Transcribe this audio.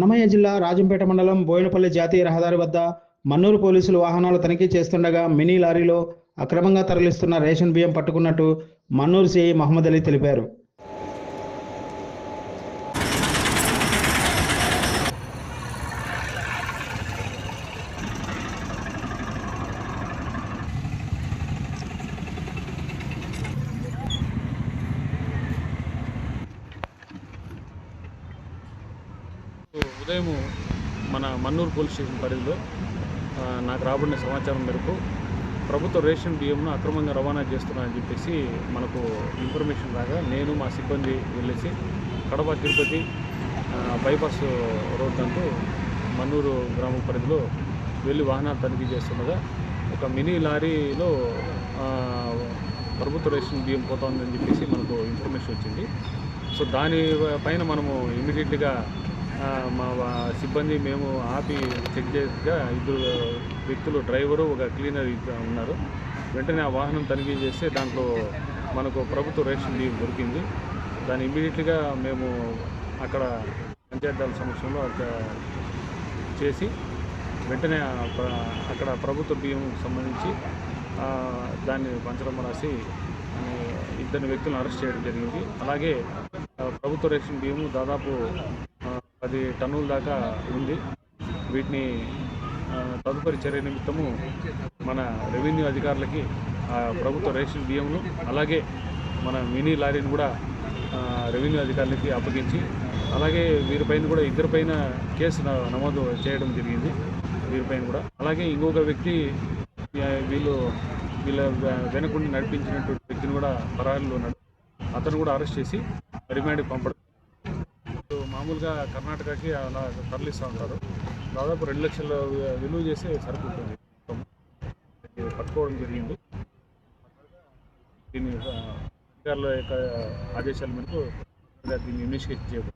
అన్నమయ్య జిల్లా రాజంపేట మండలం బోయినపల్లి జాతీయ రహదారి వద్ద మన్నూరు పోలీసులు వాహనాలు తనిఖీ చేస్తుండగా మినీ లారీలో అక్రమంగా తరలిస్తున్న రేషన్ బియ్యం పట్టుకున్నట్టు మన్నూరు సిఐ మహమ్మద్ అలీ తెలిపారు. ఉదయం మన మన్నూరు పోలీస్ స్టేషన్ పరిధిలో నాకు రాబడిన సమాచారం మేరకు ప్రభుత్వ రేషన్ బియ్యంను అక్రమంగా రవాణా చేస్తున్నారని చెప్పేసి మనకు ఇన్ఫర్మేషన్ రాగా నేను మా సిబ్బంది వెళ్ళేసి కడప తిరుపతి బైపాస్ రోడ్ అంటూ మన్నూరు గ్రామ పరిధిలో వెళ్ళి వాహనాలు తనిఖీ చేస్తుండగా ఒక మినీ లారీలో ప్రభుత్వ రేషన్ బియ్యం పోతోందని చెప్పేసి మనకు ఇన్ఫర్మేషన్ వచ్చింది. సో దాని పైన మనము ఇమీడియట్గా మా సిబ్బంది మేము ఆపి చెక్ చేయగా ఇద్దరు వ్యక్తులు డ్రైవరు ఒక క్లీనర్ ఉన్నారు. వెంటనే ఆ వాహనం తనిఖీ చేస్తే దాంట్లో మనకు ప్రభుత్వ రేషన్ బియ్యం దొరికింది. దాన్ని ఇమీడియట్గా మేము అక్కడ పంచాయతీల సమక్షంలో అక్కడ చేసి వెంటనే అక్కడ ప్రభుత్వ బియ్యం సంబంధించి దాన్ని పంచడం రాసి ఇద్దరు వ్యక్తులను అరెస్ట్ చేయడం జరిగింది. అలాగే ప్రభుత్వ రేషన్ బియ్యము దాదాపు పది టన్నుల దాకా ఉంది. వీటిని తదుపరి చర్య నిమిత్తము మన రెవెన్యూ అధికారులకి ఆ ప్రభుత్వ రేషన్ బియ్యంను అలాగే మన మినీ లారీని కూడా రెవెన్యూ అధికారులకి అప్పగించి అలాగే వీరిపైన కూడా ఇద్దరిపైన కేసు న- నమోదు చేయడం జరిగింది. వీరిపైన కూడా. అలాగే ఇంకొక వ్యక్తి వీళ్ళు వీళ్ళ వె- వెనకుండి నడిపించినటువంటి వ్యక్తిని కూడా పరారీలో అతను కూడా అరెస్ట్ చేసి రిమాండ్కి పంపడం మామూలుగా కర్ణాటకకి అలా తరలిస్తూ ఉంటారు దాదాపు రెండు లక్షల విలువ చేసి సరుకు ఉంటుంది పట్టుకోవడం జరిగింది. దీన్ని అధికారుల యొక్క ఆదేశాల మేరకు దీన్ని ఇన్వెస్టిగేట్ చేయడం